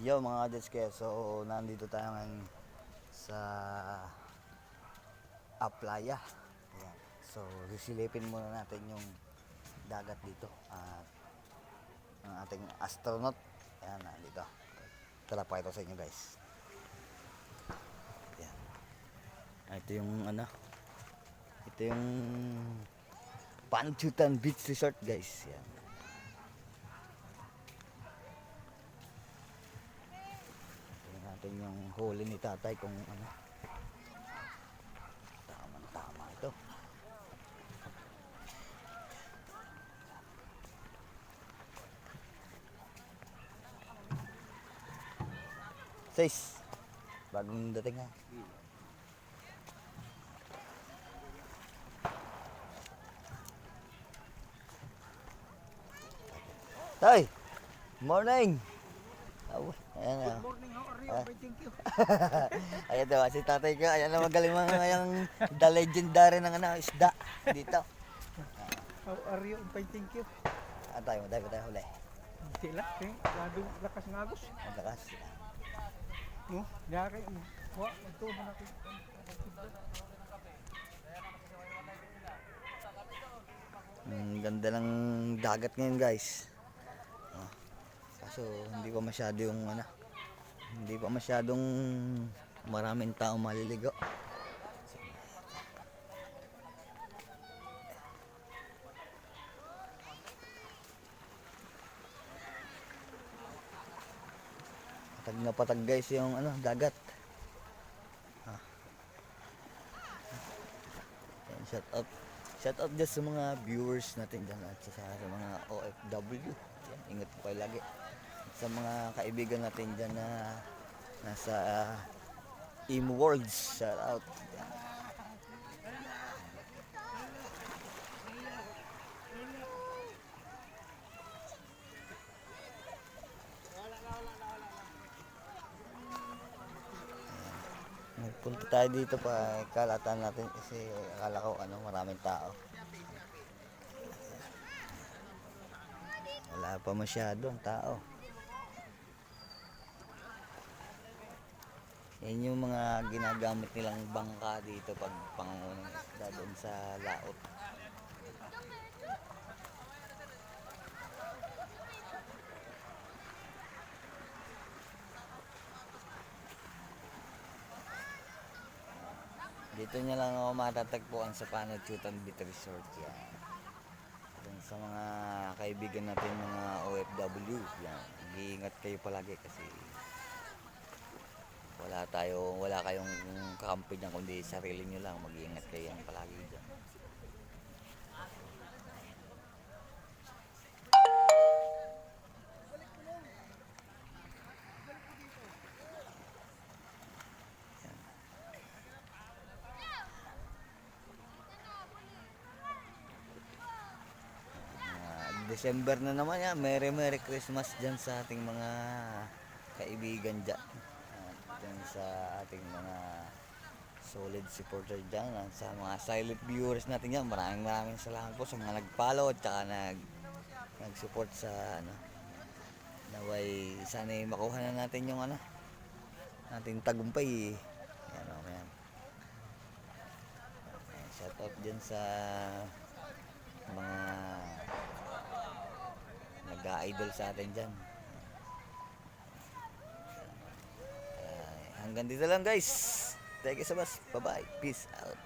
Yo mga kadets kaya so nandito tayo ngayon sa Aplaya. Ayan. So sisilipin muna natin yung dagat dito at ang ating astronaut. Ayan nandito. Tara pa ito sa inyo guys. Ayan. Ah, Ito yung ano. Ito yung Panchutan Beach Resort guys. Ayan. Natin yung huli ni tatay kung ano. Tamang tama ito. Seis. Bagong dating ha. Tay! Morning! Ayan na. Morning, how are you? Ah. Thank you. ayan daw, si tatay ko. Ayan na magaling mga yung the legendary ng ano, isda dito. How are you? Okay, thank you. Ah, tayo, tayo, tayo huli. Sila, eh, lalo lakas ng agos. Ang lakas. No? Yari, wa, ito mo natin. Ang ganda ng dagat ngayon guys. Kaso hindi pa masyado yung ano, hindi pa masyadong maraming tao maliligo. Patag na patag guys yung ano, dagat. Ah. Shout out. Shout out dyan sa mga viewers natin dyan at sa, sa mga OFW. Ingat po kayo lagi. Sa mga kaibigan natin dyan na nasa uh, Imo Worlds. Shout out. Nagpunta tayo dito pa kalatan natin kasi akala ko ano maraming tao. Wala pa masyadong tao. Yan yung mga ginagamit nilang bangka dito pag pangungunan isda doon sa laot. Dito niya lang ako matatagpuan sa Panachutan Beach Resort yan. Dun sa mga kaibigan natin mga OFW yan. Mag-iingat kayo palagi kasi tayo wala kayong kampi niyan kundi sarili niyo lang mag-iingat kayo yan palagi diyan. Ah, December na naman yan. Merry Merry Christmas dyan sa ating mga kaibigan dyan. Dyan sa ating mga solid supporter dyan. At sa mga silent viewers natin dyan. Maraming maraming salamat po sa mga nag-follow at saka nag, nag-support sa ano. Naway sana makuha na natin yung ano nating tagumpay. Yan o, yan. Ayan, Shout out dyan sa mga nag-idol sa atin dyan. Hanggang dito lang guys. Thank you so much. Bye-bye. Peace out.